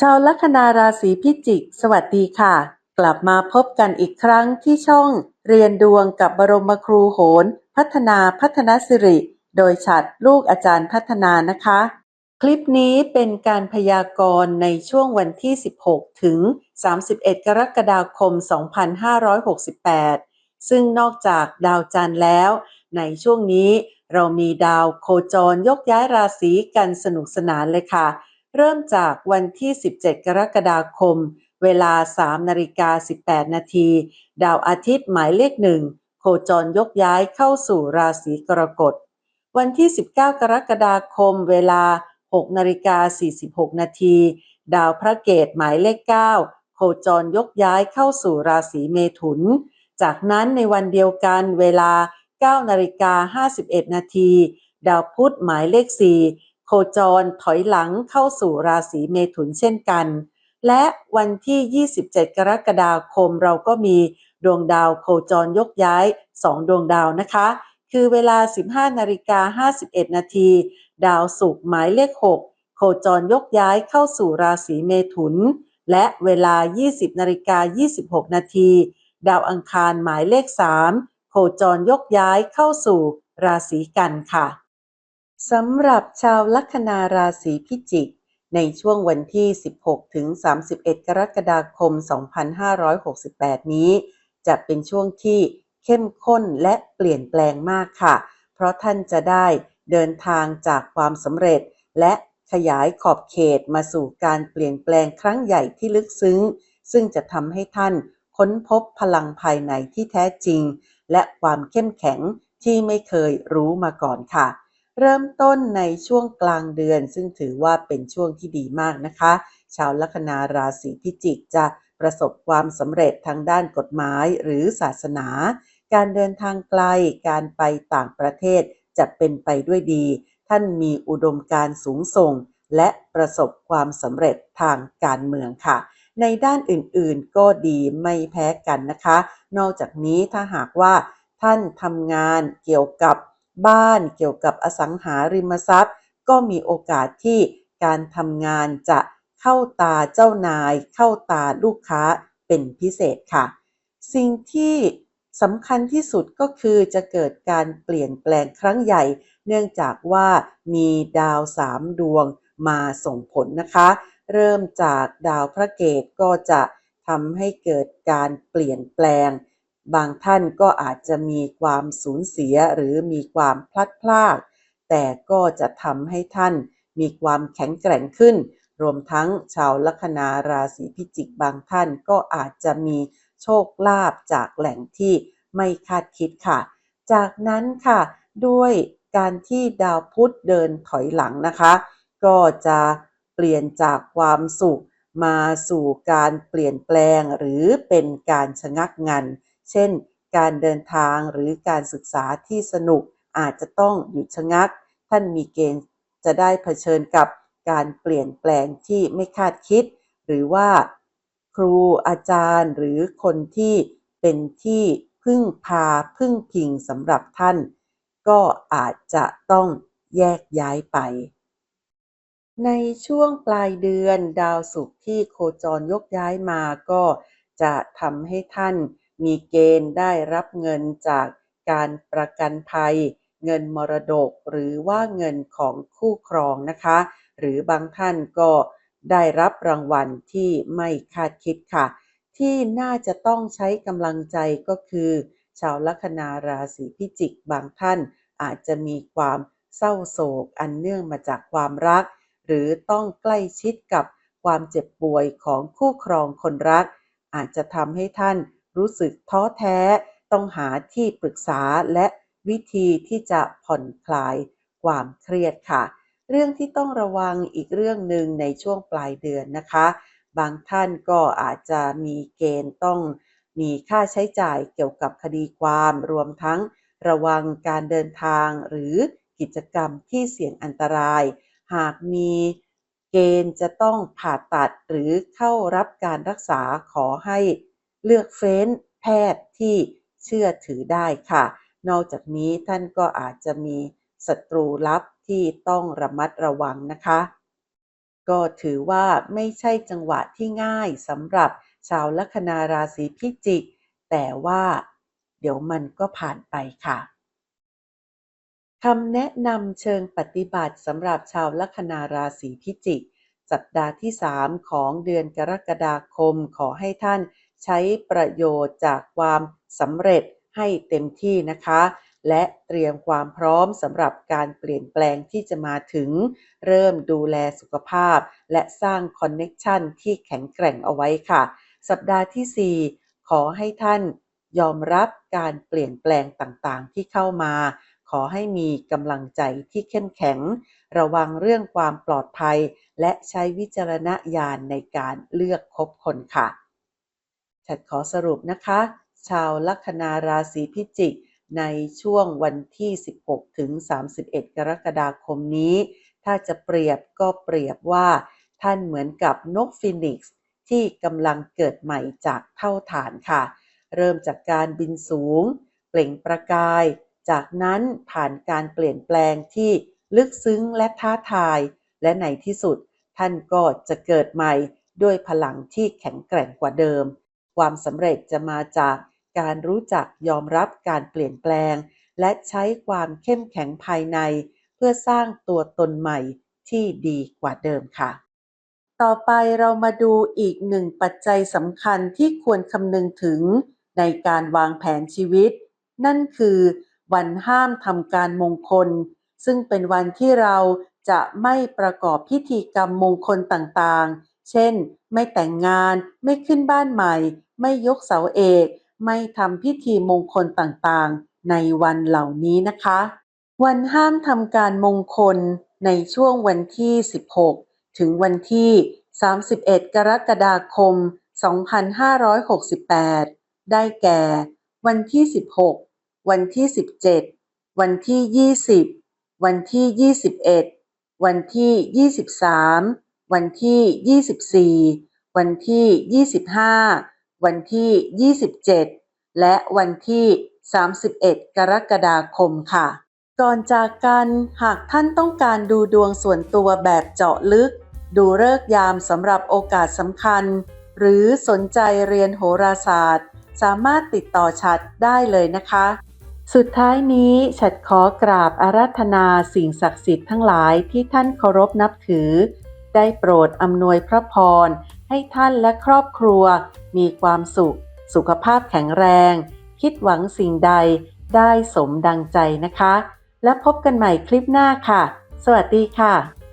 ชาวลัคนาราศีพิจิก สวัสดีค่ะ กลับมาพบกันอีกครั้งที่ช่องเรียนดวงกับบรมครูโหน พัฒนาพัฒนสิริ โดยฉัดลูกอาจารย์พัฒนานะคะ คลิปนี้เป็นการพยากรณ์ในช่วงวันที่ 16 ถึง 31 กรกฎาคม 2568 ซึ่งนอกจากดาวจันทร์แล้ว ในช่วงนี้เรามีดาวโคจรยกย้ายราศีกันสนุกสนานเลยค่ะ เริ่มจากวันที่ 17 กรกฎาคม เวลา 3 นาฬิกา 18 นาที ดาวอาทิตย์หมายเลขหนึ่งโคจรยกย้ายเข้าสู่ราศีกรกฎ วันที่ 19 กรกฎาคม เวลา 6 นาฬิกา 46 นาที ดาวพระเกตหมายเลข 9 โคจรยกย้ายเข้าสู่ราศีเมถุน จากนั้นในวันเดียวกันเวลา 9 นาฬิกา 51 นาที ดาวพุธหมายเลข 4 โคจรถอยหลังเข้าสู่ราศีเมถุนเช่นกัน และวันที่ 27 กรกฎาคมเราก็มีดวงดาวโคจรยกย้าย 2 ดวงดาวนะคะ คือเวลา 15นาฬิกา51 นาที ดาวศุกร์หมายเลข 6 โคจรยกย้ายเข้าสู่ราศีเมถุน และเวลา 20นาฬิกา26 นาที ดาวอังคารหมายเลข 3 โคจรยกย้ายเข้าสู่ราศีกันค่ะ สำหรับชาวลัคนาราศีพิจิก ในช่วงวันที่ 16 ถึง 31 กรกฎาคม 2568 นี้ จะเป็นช่วงที่เข้มข้นและเปลี่ยนแปลงมากค่ะ เพราะท่านจะได้เดินทางจากความสำเร็จ และขยายขอบเขตมาสู่การเปลี่ยนแปลงครั้งใหญ่ที่ลึกซึ้ง ซึ่งจะทำให้ท่านค้นพบพลังภายในที่แท้จริง และความเข้มแข็งที่ไม่เคยรู้มาก่อนค่ะ เริ่มต้นในช่วงกลางเดือน ซึ่งถือว่าเป็นช่วงที่ดีมากนะคะ ชาวลัคนาราศีพิจิกจะประสบความสำเร็จทางด้านกฎหมายหรือศาสนา การเดินทางไกล การไปต่างประเทศจะเป็นไปด้วยดี ท่านมีอุดมการสูงส่ง และประสบความสำเร็จทางการเมืองค่ะ ในด้านอื่นๆก็ดีไม่แพ้กันนะคะ นอกจากนี้ถ้าหากว่าท่านทำงานเกี่ยวกับ บ้านเกี่ยวกับอสังหาริมทรัพย์ ก็มีโอกาสที่การทำงานจะเข้าตาเจ้านาย เข้าตาลูกค้าเป็นพิเศษค่ะ สิ่งที่สำคัญที่สุดก็คือจะเกิดการเปลี่ยนแปลงครั้งใหญ่ เนื่องจากว่ามีดาวสามดวงมาส่งผลนะคะ เริ่มจากดาวพระเกตก็จะทำให้เกิดการเปลี่ยนแปลง บางท่านก็อาจจะมีความสูญเสียหรือมีความพลัดพราก แต่ก็จะทำให้ท่านมีความแข็งแกร่งขึ้น รวมทั้งชาวลัคนาราศีพิจิกบางท่านก็อาจจะมีโชคลาภจากแหล่งที่ไม่คาดคิดค่ะ จากนั้นค่ะ ด้วยการที่ดาวพุธเดินถอยหลังนะคะ ก็จะเปลี่ยนจากความสุขมาสู่การเปลี่ยนแปลงหรือเป็นการชะงักงัน เช่น การเดินทางหรือการศึกษาที่สนุกอาจจะต้องหยุดชะงัก ท่านมีเกณฑ์จะได้เผชิญกับการเปลี่ยนแปลงที่ไม่คาดคิด หรือว่าครูอาจารย์หรือคนที่เป็นที่พึ่งพาพึ่งพิงสำหรับท่าน ก็อาจจะต้องแยกย้ายไป ในช่วงปลายเดือนดาวศุกร์ที่โคจรยกย้ายมาก็จะทำให้ท่าน มีเกณฑ์ได้รับเงินจากการประกันภัย เงินมรดกหรือว่าเงินของคู่ครองนะคะ หรือบางท่านก็ได้รับรางวัลที่ไม่คาดคิดค่ะ ที่น่าจะต้องใช้กำลังใจก็คือ ชาวลัคนาราศีพิจิกบางท่านอาจจะมีความเศร้าโศกอันเนื่องมาจากความรัก หรือต้องใกล้ชิดกับความเจ็บป่วยของคู่ครองคนรัก อาจจะทำให้ท่าน รู้สึกท้อแท้ต้องหาที่ปรึกษาและวิธีที่จะผ่อนคลายความเครียดค่ะ เรื่องที่ต้องระวังอีกเรื่องหนึ่งในช่วงปลายเดือนนะคะ บางท่านก็อาจจะมีเกณฑ์ต้องมีค่าใช้จ่ายเกี่ยวกับคดีความรวมทั้งระวังการเดินทางหรือกิจกรรมที่เสี่ยงอันตราย หากมีเกณฑ์จะต้องผ่าตัดหรือเข้ารับการรักษาขอให้ เลือกเฟ้นแพทย์ที่เชื่อถือได้ค่ะ นอกจากนี้ท่านก็อาจจะมีศัตรูลับที่ต้องระมัดระวังนะคะ ก็ถือว่าไม่ใช่จังหวะที่ง่ายสำหรับชาวลัคนาราศีพิจิก แต่ว่าเดี๋ยวมันก็ผ่านไปค่ะคำแนะนำเชิงปฏิบัติสำหรับชาวลัคนาราศีพิจิก สัปดาห์ที่ 3 ของเดือนกรกฎาคมขอให้ท่าน ใช้ประโยชน์จากความสำเร็จให้เต็มที่นะคะ และเตรียมความพร้อมสำหรับการเปลี่ยนแปลงที่จะมาถึง เริ่มดูแลสุขภาพ และสร้างคอนเน็ชันที่แข็งแกร่งเอาไว้ค่ะ สัปดาห์ที่ 4 ขอให้ท่านยอมรับการเปลี่ยนแปลงต่างๆ ที่เข้ามา ขอให้มีกำลังใจที่เข้มแข็ง ระวังเรื่องความปลอดภัย และใช้วิจารณญาณในการเลือกคบคนค่ะ ฉัดขอสรุปนะคะ ชาวลัคนาราศีพิจิก ในช่วงวันที่ 16 ถึง 31 กรกฎาคมนี้ ถ้าจะเปรียบก็เปรียบว่า ท่านเหมือนกับนกฟีนิกซ์ที่กำลังเกิดใหม่จากเท่าฐานค่ะ เริ่มจากการบินสูง เปล่งประกาย จากนั้นผ่านการเปลี่ยนแปลงที่ลึกซึ้งและท้าทาย และในที่สุด ท่านก็จะเกิดใหม่ด้วยพลังที่แข็งแกร่งกว่าเดิม ความสำเร็จจะมาจากการรู้จักยอมรับการเปลี่ยนแปลง และใช้ความเข้มแข็งภายใน เพื่อสร้างตัวตนใหม่ที่ดีกว่าเดิมค่ะ ต่อไปเรามาดูอีกหนึ่งปัจจัยสำคัญที่ควรคำนึงถึงในการวางแผนชีวิต นั่นคือวันห้ามทำการมงคล ซึ่งเป็นวันที่เราจะไม่ประกอบพิธีกรรมมงคลต่างๆ เช่น ไม่แต่งงาน ไม่ขึ้นบ้านใหม่ ไม่ยกเสาเอก ไม่ทำพิธีมงคลต่างๆ ในวันเหล่านี้นะคะ วันห้ามทำการมงคลในช่วงวันที่ 16 ถึงวันที่ 31 กรกฎาคม 2568 ได้แก่ วันที่ 16 วันที่ 17 วันที่ 20 วันที่ 21 วันที่ 23 วันที่ 24 วันที่ 25 วันที่ 27 และวันที่ 31 กรกฎาคมค่ะ ก่อนจากกันหากท่านต้องการดูดวงส่วนตัวแบบเจาะลึก ดูเลิกยามสำหรับโอกาสสำคัญ หรือสนใจเรียนโหราศาสตร์ สามารถติดต่อฉัดได้เลยนะคะสุดท้ายนี้ฉัดขอกราบอาราธนาสิ่งศักดิ์สิทธิ์ทั้งหลายที่ท่านเคารพนับถือ ได้โปรดอำนวยพระพร ให้ท่านและครอบครัว มีความสุข สุขภาพแข็งแรง คิดหวังสิ่งใดได้สมดังใจนะคะ และพบกันใหม่คลิปหน้าค่ะ สวัสดีค่ะ